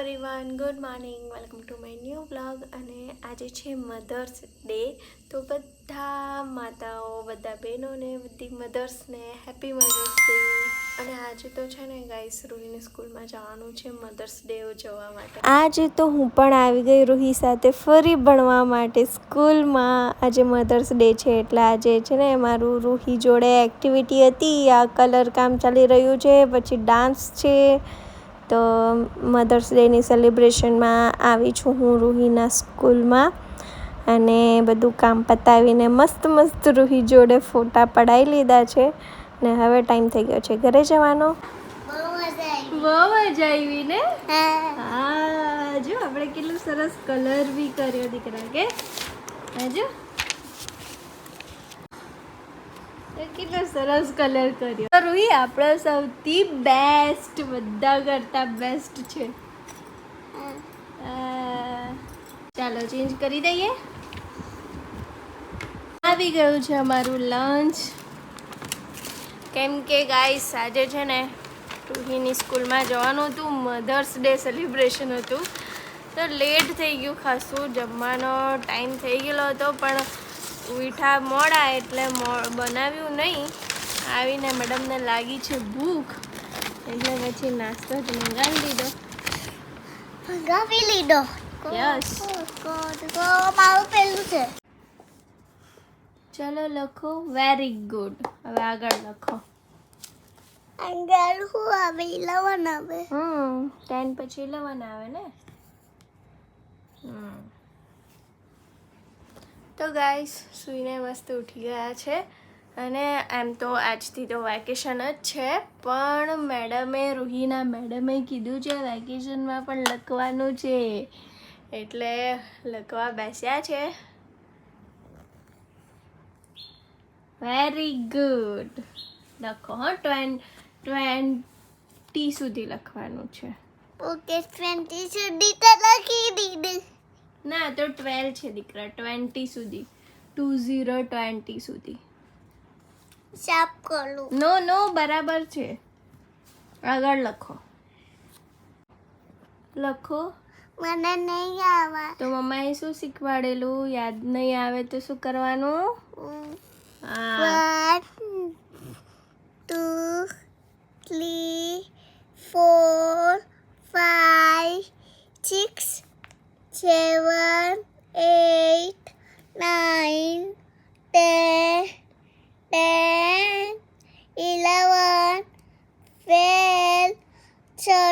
Everyone good morning welcome to my new blog અને આજે છે મધર્સ ડે તો બધા માતાઓ, બધા બહેનોને, બધી મધર્સને હેપી મધર્સ ડે અને આજે તો છે ને ગાઈસ રૂહીને સ્કૂલમાં જવાનું છે મધર્સ ડે ઉજવવા માટે. આજે તો હું પણ આવી ગઈ રૂહી સાથે ફરી ભણવા માટે સ્કૂલમાં. આજે મધર્સ ડે છે એટલે આજે છે ને મારું રૂહી જોડે એક્ટિવિટી હતી. આ કલર કામ ચાલી રહ્યું છે, પછી ડાન્સ છે. તો મધર્સ ડેની સેલિબ્રેશનમાં આવી છું હું રૂહીના સ્કૂલમાં. અને બધું કામ પતાવીને મસ્ત મસ્ત રૂહી જોડે ફોટા પડાવી લીધા છે. ને હવે ટાઈમ થઈ ગયો છે. ઘરે જવાનો? બહુ મજા આવી ને? હા. જો આપણે કેટલું સરસ કલર બી કર્યો દીકરા કે? હજુ કેટલો સરસ કલર કર્યો. રૂહી આપણો સૌથી બેસ્ટ બધા કરતા બેસ્ટ છે. ચાલો ચેન્જ કરી દઈએ. આવી ગયું છે અમારું લંચ કેમ કે ગાઈસ આજે છે ને રૂહીની સ્કૂલમાં જવાનું હતું મધર્સ ડે સેલિબ્રેશન હતું. તો લેટ થઈ ગયું ખાસું જમવાનો ટાઈમ થઈ ગયેલો હતો પણ ઉઠા મોડા એટલે બનાવ્યું નહીં. આવીને મેડમને લાગી છે ભૂખ. એટલે પછી નાસ્તો જ મંગાવી દીધો મંગાવી લીધો. તો મારું પેલું છે. ચલો લખો વેરી ગુડ હવે આગળ લખો. હું આવે? ઇલેવન આવે? હમ ટેન પછી લવન આવે ને? હમ. તો ગાઈસ, સૂઈને મસ્ત ઉઠી ગયા છે. અને એમ તો આજથી તો વેકેશન જ છે, પણ મેડમે, રૂહીના મેડમે કીધું છે વેકેશનમાં પણ લખવાનું છે. એટલે લખવા બેસ્યા છે. વેરી ગુડ લખો ટ્વેન્ટી સુધી લખવાનું છે. ઓકે ટ્વેન્ટી સુધી તો લખી દીધું. ના તો ટ્વેલ્વ છે દીકરા ટ્વેન્ટી સુધી. ટુ ઝીરો ટ્વેન્ટી સુધી. સાફ કરો નો નો બરાબર છે. આગળ લખો. લખો. મને નહીં આવે. તો મમ્માએ શું શીખવાડેલું? યાદ નહીં આવે તો શું કરવાનું? વન ટુ થ્રી ફોર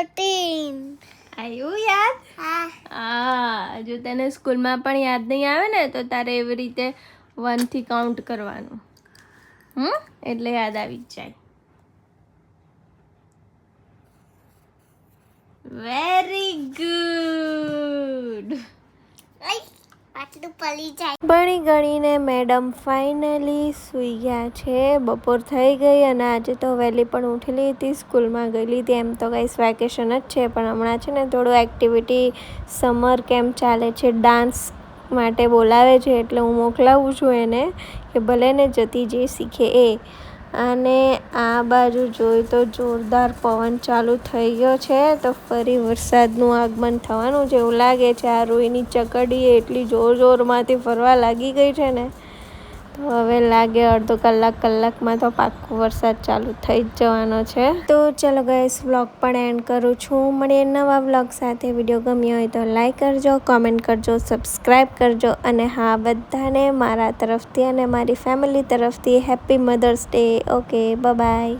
13 આવ્યું યાદ? હા. જો તને સ્કૂલમાં પણ યાદ નહીં આવે ને તો તારે એવી રીતે વનથી કાઉન્ટ કરવાનું. હમ? એટલે યાદ આવી જાય. Very good. પાછું પલી જાય. ભણી ગણીને મેડમ ફાઇનલી સૂઈ ગયા છે. બપોર થઈ ગઈ અને આજે તો વહેલી પણ ઉઠેલી હતી, સ્કૂલમાં ગયેલી હતી. એમ તો કંઈ વેકેશન જ છે, પણ હમણાં છે ને થોડું એક્ટિવિટી સમર કેમ્પ ચાલે છે. ડાન્સ માટે બોલાવે છે એટલે હું મોકલાવું છું એને કે ભલે ને જતી જે શીખે. એ અને આ બાજુ જોઈ તો જોરદાર પવન ચાલુ થઈ ગયો છે, તો ફરી વરસાદનું આગમન થવાનું એવું લાગે છે. આ રૂઈની ચકડી એટલી જોર જોરમાંથી ફરવા લાગી ગઈ છે ને. તો હવે લાગે અડધો કલાક કલાકમાં તો પાક્કો વરસાદ ચાલુ થઈ જ જવાનો છે. તો ચલો ગઈસ વ્લોગ પણ એન્ડ કરું છું. મળીએ નવા વ્લોગ સાથે વીડિયો ગમ્યો હોય તો લાઈક કરજો કોમેન્ટ કરજો સબસ્ક્રાઈબ કરજો અને હા, બધાને મારા તરફથી અને મારી ફેમિલી તરફથી happy mother's day okay bye